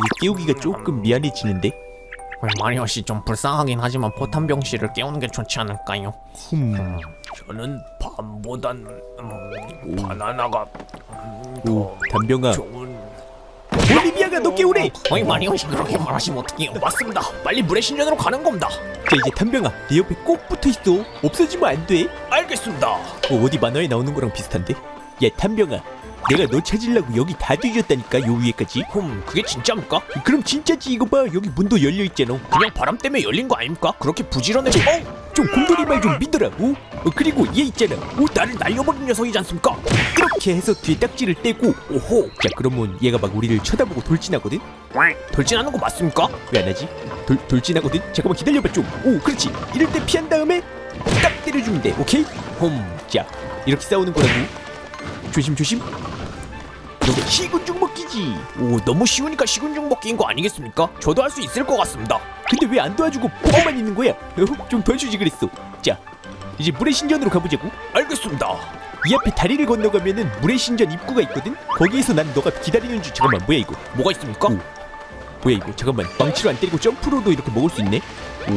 이거 깨우기가 조금 미안해지는데 마리오 씨 좀 불쌍하긴 하지만 포탄병 씨를 깨우는 게 좋지 않을까요? 흠 저는 밤보단 음, 바나나가 음, 오, 담병아 좋은. 올리비아가 너 깨우래 어이 마리오 씨 그렇게 말하시면 어떡해요? 맞습니다. 빨리 물의 신전으로 가는 겁니다. 자 이제 담병아 내 옆에 꼭 붙어 있어 없어지면 안 돼 알겠습니다. 어, 어디 만화에 나오는 거랑 비슷한데? 야 담병아 내가 너 찾으려고 여기 다 뒤졌다니까 요 위에까지 흠 그게 진짜입니까? 그럼 진짜지 이거 봐 여기 문도 열려 있잖아 그냥 바람 때문에 열린 거 아닙니까? 그렇게 부지런해. 어? 좀 곰돌이 말 좀 믿으라고 어, 그리고 얘 있잖아 오 나를 날려버린 녀석이지 않습니까? 이렇게 해서 뒤에 딱지를 떼고 오호 자 그러면 얘가 막 우리를 쳐다보고 돌진하거든? 돌진하는 거 맞습니까? 왜 안 하지? 돌, 돌진하거든? 잠깐만 기다려봐 좀오 그렇지 이럴 때 피한 다음에 딱 때려주면 돼 오케이? 홈자 이렇게 싸우는 거라고 조심 조심 이거 시군중 먹기지 오 너무 쉬우니까 식은죽 먹기인 거 아니겠습니까? 저도 할 수 있을 것 같습니다. 근데 왜 안 도와주고 보고만 있는 거야? 어? 좀 도와주지 그랬어 자 이제 물의 신전으로 가보자고 알겠습니다. 이 앞에 다리를 건너가면은 물의 신전 입구가 있거든? 거기에서 난 너가 기다리는 줄 잠깐만 뭐야 이거 뭐가 있습니까? 오. 뭐야 이거 잠깐만 망치로 안 때리고 점프로도 이렇게 먹을 수 있네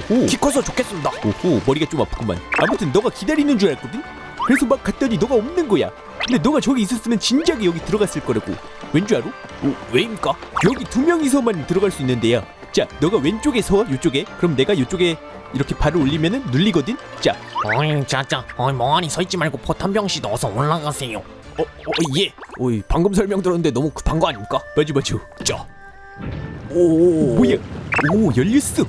오호 키 커서 좋겠습니다. 오호 머리가 좀 아프구만 아무튼 너가 기다리는 줄 알았거든? 그래서 막 갔더니 너가 없는 거야 근데 너가 저기 있었으면 진작에 여기 들어갔을 거라고 왠 줄 알아? 오 왜입니까? 여기 두 명이서만 들어갈 수 있는데야 자 너가 왼쪽에 서 요쪽에 그럼 내가 요쪽에 이렇게 발을 올리면은 눌리거든? 자 어이 자자 어이 멍하니 서 있지 말고 포탄병 씨도 어서 올라가세요. 어, 어, 예. 어이, 방금 설명 들었는데 너무 급한 거 아닙니까? 맞아 맞아 자. 오, 뭐야 오 열렸어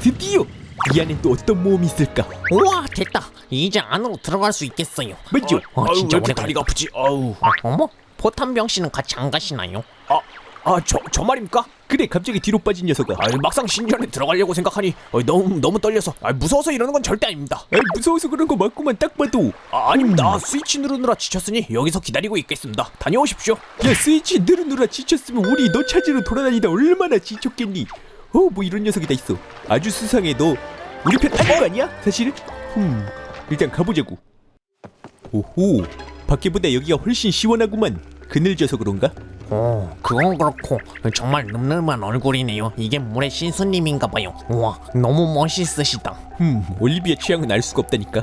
드디어 이 안에 또 어떤 모험이 있을까 우와, 됐다. 이제 안으로 들어갈 수 있겠어요. 맞죠? 어, 아유, 진짜 왜 이렇게 오래 다리가 아프지? 아우. 어머, 포탄병 씨는 같이 안 가시나요? 아, 아, 저, 저 말입니까? 그래 갑자기 뒤로 빠진 녀석아 아, 막상 신전에 들어가려고 생각하니 어, 너무 너무 떨려서 아, 무서워서 이러는 건 절대 아닙니다. 아이 무서워서 그런 거 맞구만 딱 봐도 아, 아닙니다. 스위치 누르느라 지쳤으니 여기서 기다리고 있겠습니다. 다녀오십시오. 야 스위치 누르느라 지쳤으면 우리 너 찾으러 돌아다니다 얼마나 지쳤겠니 어 뭐 이런 녀석이 다 있어 아주 수상해 너 우리 편 아닌 거 아니야? 사실? 음 일단 가보자고. 오호 밖에보다 여기가 훨씬 시원하구만. 그늘져서 그런가? 오, 그건 그렇고. 정말 늠름한 얼굴이네요. 이게 물의 신수님인가 봐요. 우와, 너무 멋있으시다. 음 올리비아 취향은 알 수가 없다니까.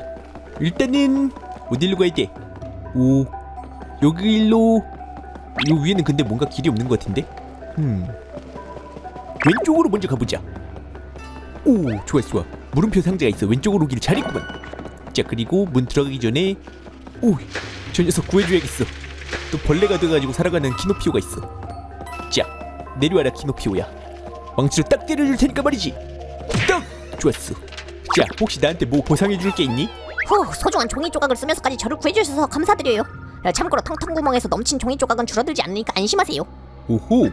일단은 어디로 가야 돼 오 여기로. 요 위에는 근데 뭔가 길이 없는 것 같은데? 음 왼쪽으로 먼저 가보자. 오 좋아 좋아 물음표 상자가 있어. 왼쪽으로 오길 잘했구만. 자 그리고 문 들어가기 전에 오저 녀석 구해줘야겠어. 또 벌레가 돼가지고 살아가는 키노피오가 있어. 자 내려와라 키노피오야. 왕치로 딱 때려줄 테니까 말이지. 딱! 좋았어. 자 혹시 나한테 뭐 보상해줄 게 있니? 후, 소중한 종이 조각을 쓰면서까지 저를 구해주셔서 감사드려요. 어, 참고로 텅텅 구멍에서 넘친 종이 조각은 줄어들지 않으니까 안심하세요. 오호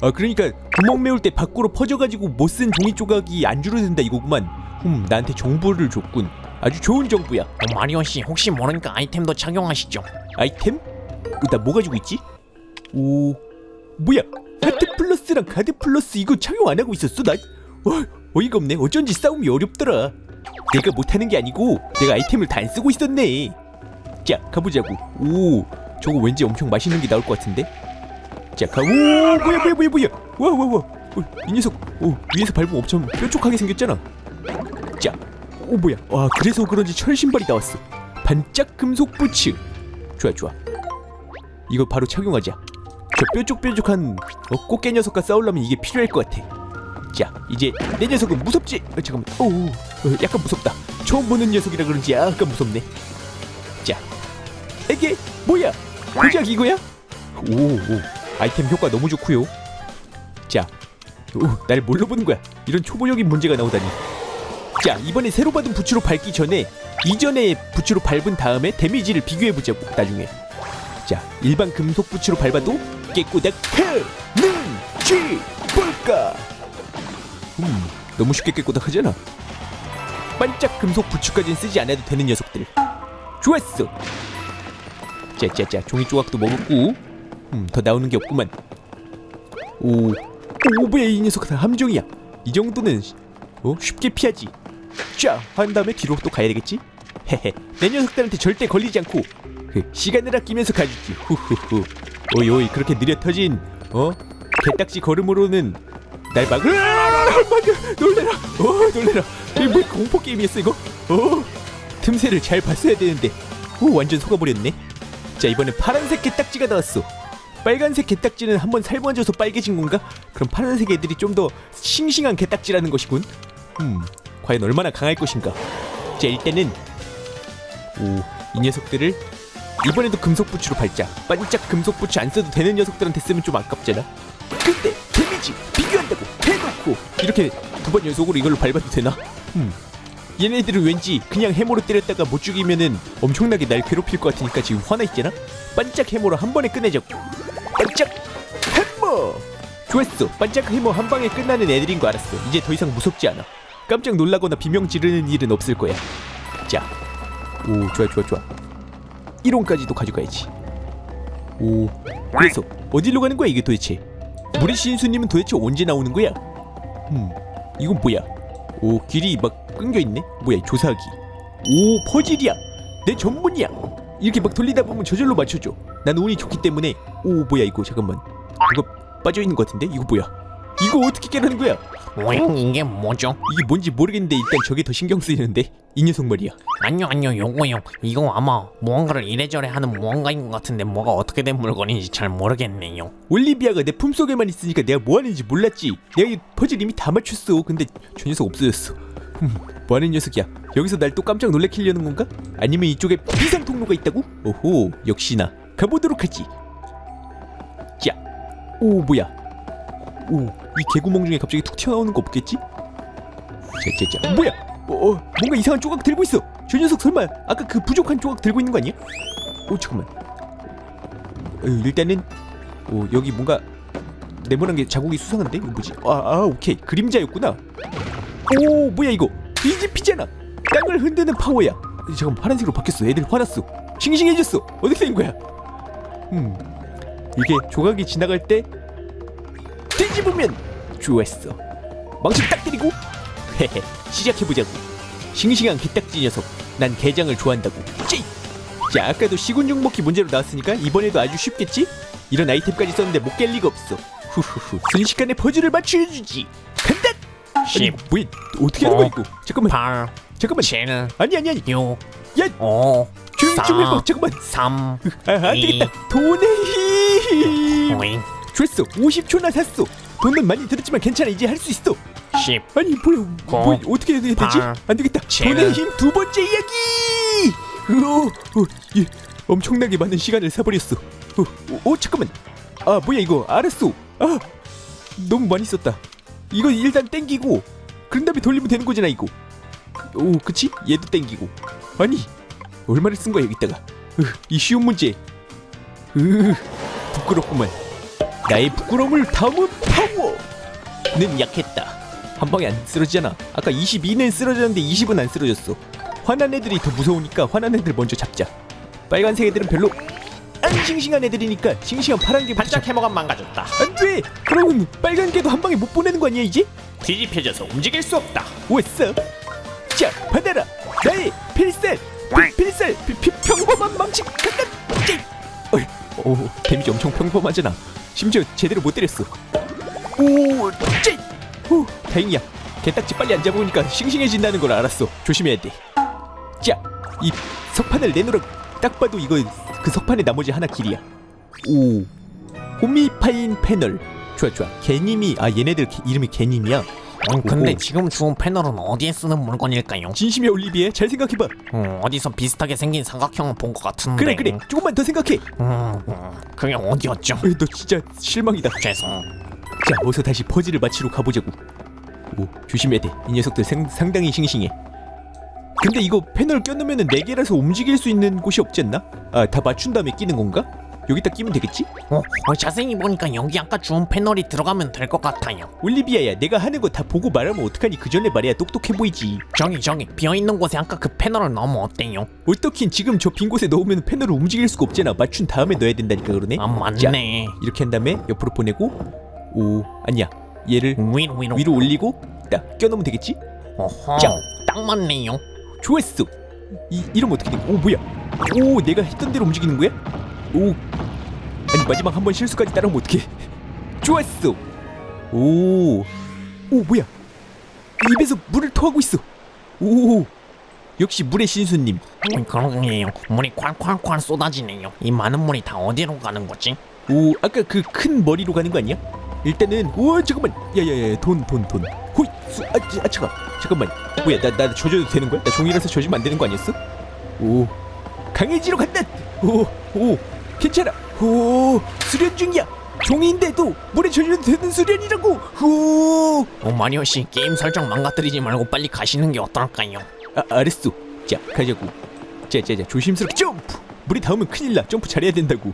아 그러니까 구멍 메울 때 밖으로 퍼져가지고 못 쓴 종이 조각이 안 줄어든다 이거구만. 흠 나한테 정보를 줬군. 아주 좋은 정보야. 어, 마리오 씨 혹시 모르니까 아이템도 착용하시죠. 아이템? 어, 나뭐 가지고 있지? 오 뭐야? 하트 플러스랑 가드 플러스 이거 착용 안 하고 있었어 나? 어, 어이가 없네. 어쩐지 싸움이 어렵더라. 내가 못하는 게 아니고 내가 아이템을 다 안 쓰고 있었네. 자 가보자고. 오 저거 왠지 엄청 맛있는 게 나올 것 같은데 자가오 뭐야 뭐야 뭐야 뭐야. 와와와. 어, 이 녀석. 오 위에서 밟으면 엄청 뾰족하게 생겼잖아. 자오 뭐야. 와 그래서 그런지 철 신발이 나왔어. 반짝 금속 부츠. 좋아 좋아. 이거 바로 착용하자. 저 뾰족뾰족한 어, 꽃게 녀석과 싸우려면 이게 필요할 것 같아. 자 이제 내 녀석은 무섭지? 어, 잠깐만. 오 어, 약간 무섭다. 처음 보는 녀석이라 그런지 약간 무섭네. 자 이게 뭐야? 고작 이거야? 오, 오 아이템 효과 너무 좋고요. 자 오 날 뭘로 보는 거야? 이런 초보적인 문제가 나오다니. 자 이번에 새로 받은 부츠로 밟기 전에 이전의 부츠로 밟은 다음에 데미지를 비교해 보자고 나중에. 자 일반 금속 부츠로 밟아도 깨꼬닥하는지 볼까? 음 너무 쉽게 깨꼬닥 하잖아. 반짝 금속 부츠까진 쓰지 않아도 되는 녀석들. 좋았어. 자자자 종이 조각도 먹었고 음 더 나오는 게 없구만 오, 오 뭐야 이 녀석 다 함정이야 이 정도는 어 쉽게 피하지 쫙 한 다음에 뒤로 또 가야 되겠지 헤헤 내 녀석들한테 절대 걸리지 않고 그 시간을 아끼면서 가주지 후후후 오이 오이 그렇게 느려 터진 어 개딱지 걸음으로는 날 막. 으아! 막 놀래라. 어 놀래라. 이거 뭐 공포 게임이었어 이거? 어 틈새를 잘 봤어야 되는데. 오 완전 속아버렸네. 자 이번엔 파란색 개딱지가 나왔어. 빨간색 개딱지는 한번 삶아져서 빨개진 건가? 그럼 파란색 애들이 좀 더 싱싱한 개딱지라는 것이군. 음, 과연 얼마나 강할 것인가? 자 일단은 오, 이 녀석들을 이번에도 금속 부츠로 밟자. 반짝 금속 부츠 안 써도 되는 녀석들한테 쓰면 좀 아깝잖아. 근데 데미지 비교한다고 해놓고 이렇게 두 번 연속으로 이걸로 밟아도 되나? 음. 얘네들은 왠지 그냥 해머로 때렸다가 못 죽이면은 엄청나게 날 괴롭힐 것 같으니까 지금 화나 있잖아. 반짝 해머로 한 번에 끝내자고. 반짝 해머. 좋았어. 반짝 해머 한 방에 끝나는 애들인 거 알았어. 이제 더 이상 무섭지 않아. 깜짝 놀라거나 비명 지르는 일은 없을 거야. 자, 오 좋아 좋아 좋아. 1원까지도 가져가야지. 오, 그래서 어디로 가는 거야 이게 도대체? 무리 신수님은 도대체 언제 나오는 거야? 음, 이건 뭐야? 오, 길이 막 끊겨 있네. 뭐야, 조사하기. 오, 퍼즐이야. 내 전문이야. 이렇게 막 돌리다 보면 저절로 맞춰줘. 난 운이 좋기 때문에. 오, 뭐야 이거 잠깐만. 이거 빠져 있는 것 같은데? 이거 뭐야? 이거 어떻게 깨라는 거야? 오잉 이게 뭐죠? 이게 뭔지 모르겠는데 일단 저게 더 신경 쓰이는데 이 녀석 말이야. 아니요 아니요 요거요 이거 아마 무언가를 이래저래 하는 무언가인 것 같은데 뭐가 어떻게 된 물건인지 잘 모르겠네요 올리비아가 내 품속에만 있으니까 내가 뭐 하는지 몰랐지. 내가 이 퍼즐 이미 다 맞췄어. 근데 저 녀석 없어졌어. 흠, 뭐 하는 녀석이야? 여기서 날 또 깜짝 놀래키려는 건가? 아니면 이쪽에 비상 통로가 있다고? 오호, 역시나 가보도록 하지. 자, 오 뭐야? 오, 이 개구멍 중에 갑자기 툭 튀어나오는 거 없겠지? 자, 자, 자, 뭐야? 어, 어, 뭔가 이상한 조각 들고 있어. 저 녀석 설마 아까 그 부족한 조각 들고 있는 거 아니야? 오, 잠깐만. 어, 일단은 오 여기 뭔가 네모난 게 자국이 수상한데 이거 뭐지? 아, 아 오케이 그림자였구나. 오 뭐야 이거 비지피잖아. 땅을 흔드는 파워야. 잠깐 파란색으로 바뀌었어. 애들 화났어. 싱싱해졌어. 어떻게 된 거야? 음 이게 조각이 지나갈 때 뒤집으면 좋았어. 망치 딱 때리고 헤헤 시작해보자고. 싱싱한 개딱지 녀석. 난 게장을 좋아한다고. 찌! 자 아까도 시군육 먹기 문제로 나왔으니까 이번에도 아주 쉽겠지? 이런 아이템까지 썼는데 못 깰 리가 없어 후후후 순식간에 퍼즐을 맞춰주지 간다! 아니 십. 뭐야 어떻게 하는 거야 어. 이거? 잠깐만. 8 잠깐만. 7 아니 아니 아니. 6 야 5 조용히 좀 사. 해봐. 잠깐만. 3 아 안되겠다. 돈의 힘. 오잉. 좋았어 50초나 샀어. 돈은 많이 들었지만 괜찮아. 이제 할 수 있어. 10 아니 뭐야 고. 뭐 어떻게 해야 되지? 팔. 안되겠다. 칠. 돈의 힘 두 번째 이야기! 오, 오, 예, 엄청나게 많은 시간을 사버렸어. 오, 오, 오 잠깐만. 아 뭐야 이거. 알았어. 아 너무 많이 썼다 이거 일단 땡기고 그런 다음에 돌리면 되는 거잖아 이거. 오 그치? 얘도 땡기고. 아니 얼마를 쓴 거야 여기다가? 으, 이 쉬운 문제. 으, 부끄럽구만. 나의 부끄러움을 담은 파워 는 약했다. 한 방에 안 쓰러지잖아. 아까 22는 쓰러졌는데 20은 안 쓰러졌어. 화난 애들이 더 무서우니까 화난 애들 먼저 잡자. 빨간색 애들은 별로 안 싱싱한 애들이니까 싱싱한 파란 개 반짝 해머가 망가졌다. 안돼! 그러면 빨간 개도 한 방에 못 보내는 거 아니야 이제? 뒤집혀져서 움직일 수 없다. 왔어. 자 받아라. 나의 필살. 필, 필살. 피, 피, 평범한 망치. 간다 찌! 어이, 오 데미지 엄청 평범하잖아. 심지어 제대로 못 때렸어. 오 찌! 후 다행이야. 개딱지 빨리 안 잡으니까 싱싱해진다는 걸 알았어. 조심해야 돼자이 석판을 내놓으라 딱 봐도 이거 그 석판의 나머지 하나 길이야. 오. 호미파인 패널. 좋아 좋아. 개님이 아 얘네들 개- 이름이 개님이야? 음, 근데 오. 지금 주운 패널은 어디에 쓰는 물건일까요? 진심의 올리비에. 잘 생각해봐. 음, 어디서 비슷하게 생긴 삼각형을 본 것 같은데. 그래 그래. 조금만 더 생각해. 음, 음, 그게 어디였죠? 에이, 너 진짜 실망이다. 죄송. 자 어서 다시 퍼즐을 맞히러 가보자고. 오 조심해야 돼 이 녀석들 생, 상당히 싱싱해 근데 이거 패널 껴놓으면 4개라서 움직일 수 있는 곳이 없지 않나? 아 다 맞춘 다음에 끼는 건가? 여기다 끼면 되겠지? 어, 어, 자세히 보니까 여기 아까 주운 패널이 들어가면 될 것 같아요 올리비아야 내가 하는 거 다 보고 말하면 어떡하니 그 전에 말해야 똑똑해 보이지 저기 저기 비어있는 곳에 아까 그 패널을 넣으면 어때요? 어떻긴 지금 저 빈 곳에 넣으면 패널을 움직일 수가 없잖아 맞춘 다음에 넣어야 된다니까 그러네 아 맞네 이렇게 한 다음에 옆으로 보내고 오 아니야 얘를 위로 위로 위로 올리고 딱 껴놓으면 되겠지? 어허 자. 딱 맞네요 좋았어. 이 이러면 어떻게 돼? 오 뭐야? 오 내가 했던 대로 움직이는 거야? 오 아니 마지막 한 번 실수까지 따라오면 어떡해? 좋았어 오 오 뭐야 입에서 물을 토하고 있어 오 역시 물의 신수님 음, 그러게요. 물이 콸콸콸 쏟아지네요. 이 많은 물이 다 어디로 가는 거지? 오 아까 그 큰 머리로 가는 거 아니야? 일단은 우와 잠깐만. 야야야 돈 돈 돈. 호이 수, 아, 아 잠깐 잠깐만. 뭐야 나나 조져도 되는 거야? 나 종이라서 조지면 안 되는 거 아니었어? 오. 강해지로 간다. 오오. 괜찮아. 오 수련 중이야. 종이인데도 물에 젖어도 되는 수련이라고. 오. 어, 마리오 씨 게임 설정 망가뜨리지 말고 빨리 가시는 게 어떨까요? 아, 알았어. 자 가자고. 자자자 조심스럽게 점프. 물이 닿으면 큰일 나. 점프 잘해야 된다고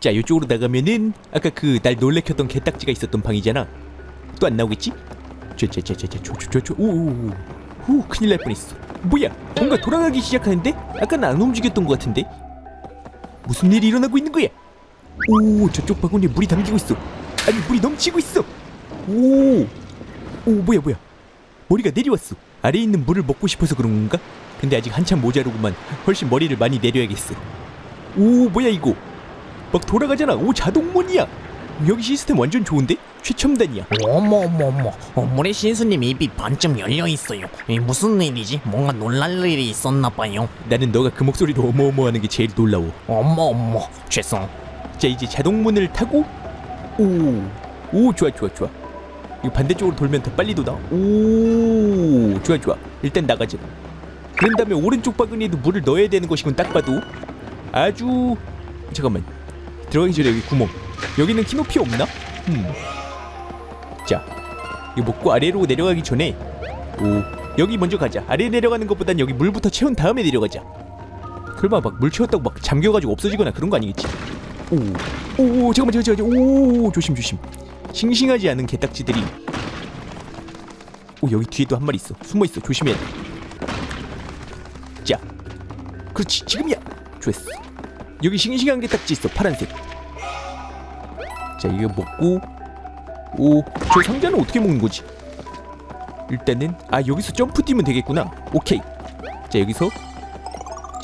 자 이쪽으로 나가면은 아까 그 날 놀래켰던 개딱지가 있었던 방이잖아. 또 안 나오겠지? 자자자자자 조조조조 오오오. 후 큰일 날 뻔했어. 뭐야 뭔가 돌아가기 시작하는데? 아까는 안 움직였던 것 같은데? 무슨 일이 일어나고 있는 거야? 오 저쪽 바구니에 물이 담기고 있어. 아니 물이 넘치고 있어. 오오 뭐야 뭐야. 머리가 내려왔어. 아래에 있는 물을 먹고 싶어서 그런 건가? 근데 아직 한참 모자르구만 훨씬 머리를 많이 내려야겠어. 오 뭐야 이거 막 돌아가잖아. 오 자동문이야. 여기 시스템 완전 좋은데? 최첨단이야. 어머 어머 어머. 어, 물의 신수님 입이 반쯤 열려 있어요. 이 무슨 일이지? 뭔가 놀랄 일이 있었나 봐요. 나는 너가 그 목소리로 어머어머 하는 게 제일 놀라워. 어머 어머. 죄송. 자 이제 자동문을 타고. 오 오 좋아 좋아 좋아. 이거 반대쪽으로 돌면 더 빨리 도나 오 좋아 좋아. 일단 나가자. 그런 다음에 오른쪽 바구니에도 물을 넣어야 되는 것이군 딱 봐도. 아주 잠깐만 들어가기 전에 여기 구멍 여기는 키높이 없나? 음 자 이거 먹고 아래로 내려가기 전에 오 여기 먼저 가자 아래 내려가는 것보단 여기 물부터 채운 다음에 내려가자 설마 막 물 채웠다고 막 잠겨가지고 없어지거나 그런 거 아니겠지? 오, 오, 잠깐만, 잠깐만, 잠깐만, 오, 조심, 조심. 싱싱하지 않은 개딱지들이. 오, 여기 뒤에도 한 마리 있어. 숨어 있어. 조심해야 돼. 자, 그렇지, 지금이야. 좋았어. 여기 싱싱한 개딱지 있어. 파란색. 자, 이거 먹고. 오, 저 상자는 어떻게 먹는 거지? 일단은 아 여기서 점프 뛰면 되겠구나. 오케이. 자 여기서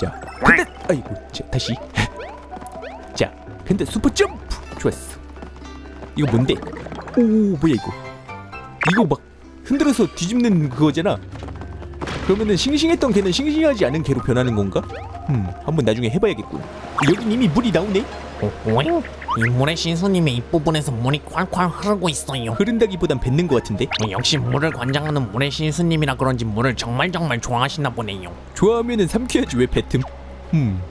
자, 근데 아이고, 자 다시. 자, 근데 슈퍼 점프 좋았어. 이거 뭔데? 오, 뭐야 이거? 이거 막 흔들어서 뒤집는 그거잖아. 그러면은 싱싱했던 개는 싱싱하지 않은 개로 변하는 건가? 음, 한번 나중에 해봐야겠군. 여긴 이미 물이 나오네. 어, 어? 이 물의 신수님의 입부분에서 물이 콸콸 흐르고 있어요. 흐른다기보단 뱉는 것 같은데. 어, 역시 물을 관장하는 물의 신수님이라 그런지 물을 정말 정말 좋아하시나 보네요. 좋아하면은 삼켜야지 왜 뱉음? 음,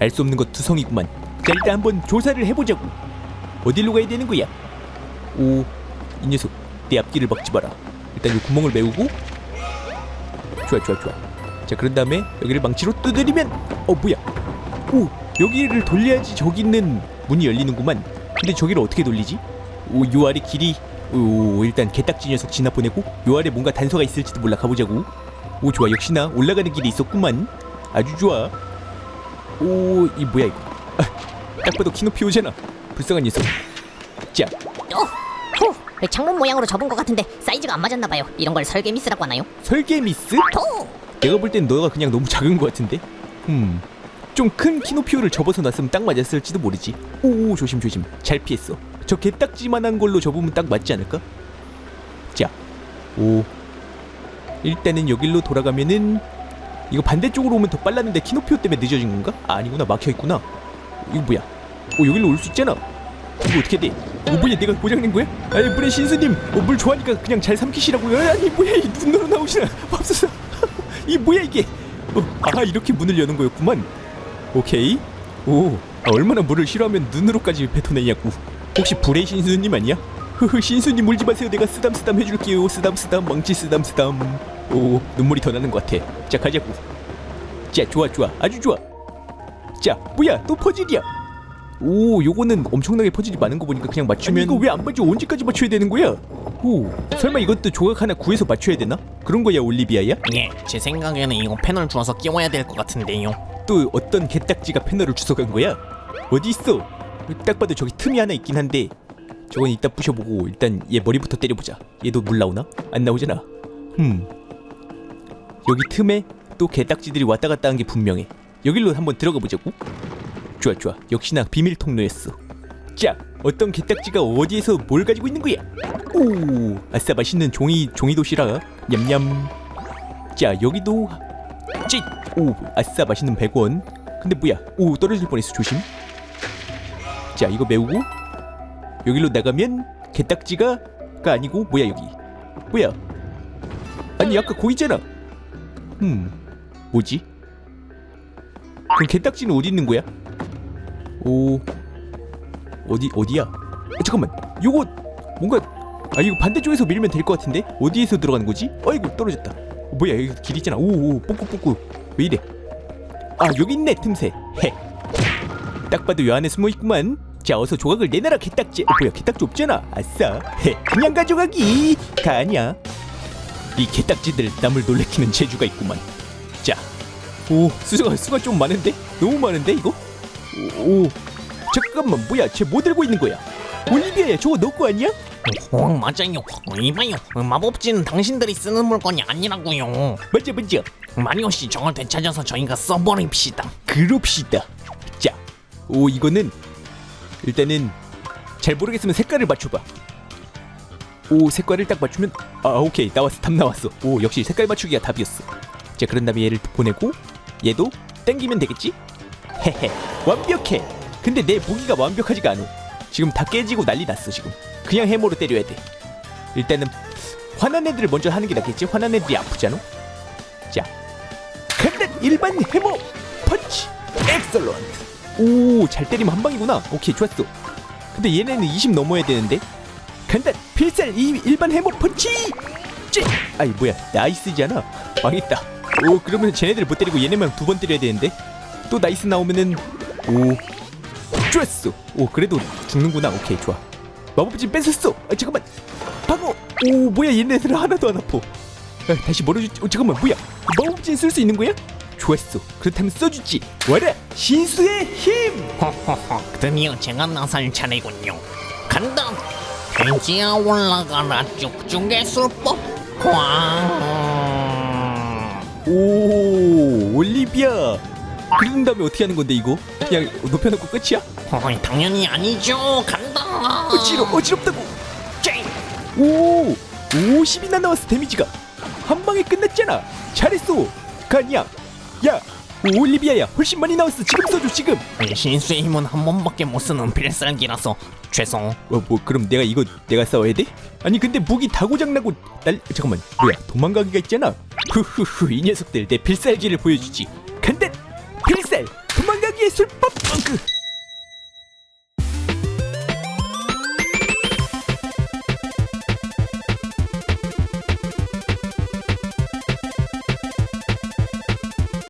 알 수 없는 것 투성이구만. 자 일단 한번 조사를 해보자고. 어디로 가야 되는 거야? 오, 이 녀석 내 앞길을 막지 마라. 일단 이 구멍을 메우고. 좋아, 좋아, 좋아. 자 그런 다음에 여기를 망치로 두드리면, 어 뭐야? 오, 여기를 돌려야지 저기 있는 문이 열리는구만. 근데 저기를 어떻게 돌리지? 오, 요 아래 길이. 오, 일단 개딱지 녀석 지나 보내고 요 아래 뭔가 단서가 있을지도 몰라 가보자고. 오 좋아 역시나 올라가는 길이 있었구만 아주 좋아 오 이 뭐야 이거 아, 딱 봐도 키노피오잖아 불쌍한 녀석 자 어, 후, 창문 모양으로 접은 것 같은데 사이즈가 안 맞았나 봐요. 이런 걸 설계 미스라고 하나요? 설계 미스? 토! 내가 볼 땐 너가 그냥 너무 작은 것 같은데 음 좀 큰 키노피오를 접어서 놨으면 딱 맞았을지도 모르지. 오 조심 조심. 잘 피했어. 저 개딱지만한 걸로 접으면 딱 맞지 않을까? 자 오. 일단은 여길로 돌아가면은 이거 반대쪽으로 오면 더 빨랐는데 키노피오 때문에 늦어진 건가? 아, 아니구나. 막혀 있구나. 이거 뭐야? 어 여기로 올 수 있잖아. 이거 어떻게 돼? 어 뭐야 내가 고장낸 거야? 아니 물의 신수님. 어, 물 좋아하니까 그냥 잘 삼키시라고요? 아니 뭐야? 이 눈으로 나오시나? 맙소사 이 뭐야 이게? 어, 아 이렇게 문을 여는 거였구만 오케이. 오 아, 얼마나 물을 싫어하면 눈으로까지 뱉어내냐고. 혹시 불의 신수님 아니야? 흐흐 신수님 울지 마세요. 내가 쓰담쓰담 해줄게요. 쓰담쓰담 망치 쓰담쓰담. 오 눈물이 더 나는 것 같아. 자 가자고. 자 좋아 좋아. 아주 좋아. 자 뭐야 또 퍼즐이야 오 요거는 엄청나게 퍼즐이 많은 거 보니까 그냥 맞추면 이거 왜 안 맞죠 언제까지 맞춰야 되는 거야? 오 설마 이것도 조각 하나 구해서 맞춰야 되나? 그런 거야 올리비아야? 예, 제 생각에는 이거 패널 주워서 끼워야 될 것 같은데요. 또 어떤 개딱지가 패널을 주워간 거야? 어디 있어? 딱 봐도 저기 틈이 하나 있긴 한데 저건 이따 부셔보고 일단 얘 머리부터 때려보자. 얘도 물 나오나? 안 나오잖아. 음 여기 틈에 또 개딱지들이 왔다 갔다 한 게 분명해. 여기로 한번 들어가 보자고 좋아 좋아. 역시나 비밀 통로였어. 자 어떤 개딱지가 어디에서 뭘 가지고 있는 거야? 오 아싸 맛있는 종이 종이 도시락 냠냠. 자 여기도. 찌오 아싸 맛있는 100원. 근데 뭐야? 오 떨어질 뻔했어 조심. 자 이거 메우고. 여기로 나가면 개딱지가 가 아니고 뭐야 여기? 뭐야? 아니 아까 거 있잖아. 음 뭐지? 그럼 개딱지는 어디 있는 거야 오. 어디 어디야? 어, 잠깐만. 요거 뭔가 아 이거 반대쪽에서 밀면 될 것 같은데? 어디에서 들어가는 거지? 어이구 떨어졌다. 어, 뭐야 여기 길 있잖아. 오오 뽀꾸뽀꾸. 왜 이래? 아 여기 있네 틈새. 헤딱 봐도 요 안에 숨어 있구만. 자 어서 조각을 내놔라 개딱지. 어, 뭐야 개딱지 없잖아. 아싸. 헤 그냥 가져가기. 가 아니야 이 개딱지들 남을 놀래키는 재주가 있구만. 자 오 수가 수가 좀 많은데? 너무 많은데 이거 오, 오. 잠깐만 뭐야? 쟤 뭐 들고 있는 거야? 올리비아야 저거 너 거 아니야? 어 맞아요. 어, 이봐요. 어, 마법지는 당신들이 쓰는 물건이 아니라고요. 맞아 맞아 마리오 씨 저걸 되찾아서 저희가 써버립시다. 그럽시다. 자오 이거는 일단은 잘 모르겠으면 색깔을 맞춰봐. 오 색깔을 딱 맞추면 아 오케이. 나왔어. 답 나왔어. 오 역시 색깔 맞추기가 답이었어. 자 그런 다음에 얘를 보내고 얘도 땡기면 되겠지 헤헤 완벽해. 근데 내 무기가 완벽하지가 않아. 지금 다 깨지고 난리 났어 지금. 그냥 해머로 때려야 돼. 일단은 화난 애들을 먼저 하는 게 낫겠지? 화난 애들이 아프잖아. 자 간단 일반 해머 펀치. 엑설런트. 오 잘 때리면 한 방이구나. 오케이 좋았어. 근데 얘네는 20 넘어야 되는데. 간단 필살 이 일반 해머 펀치. 찌. 아이 뭐야. 나이스잖아. 망했다. 오 그러면 쟤네들 못 때리고 얘네만 두 번 때려야 되는데 또 나이스 나오면은 오. 좋았어 오 그래도 죽는구나. 오케이 좋아. 마법진 뺏었어. 아 잠깐만. 방어. 오 뭐야 얘네들은 하나도 안 아파. 아, 다시 멀어주지? 어, 잠깐만 뭐야? 마법진 쓸 수 있는 거야? 좋았어. 그렇다면 써주지. 와라 신수의 힘! 허허허 드디어 제가 나설 차례군요. 간다. 돼지야 올라가라. 쭉쭉의 술법. 광오 올리비아 그런 다음에 어떻게 하는 건데 이거? 그냥 높여놓고 끝이야? 어이 당연히 아니죠. 간다. 어지러 어지럽다고. 오 50이나 나왔어 데미지가. 한 방에 끝났잖아. 잘했어. 가니야 야 올리비아야 훨씬 많이 나왔어. 지금 써줘 지금. 이 신수의 힘은 한 번밖에 못 쓰는 필살기라서. 죄송. 어, 뭐 그럼 내가 이거 내가 싸워야 돼? 아니 근데 무기 다 고장나고 날 잠깐만. 뭐야 도망가기가 있잖아. 후후후 이 녀석들 내 필살기를 보여주지 필살 도망가기의 술법 어, 그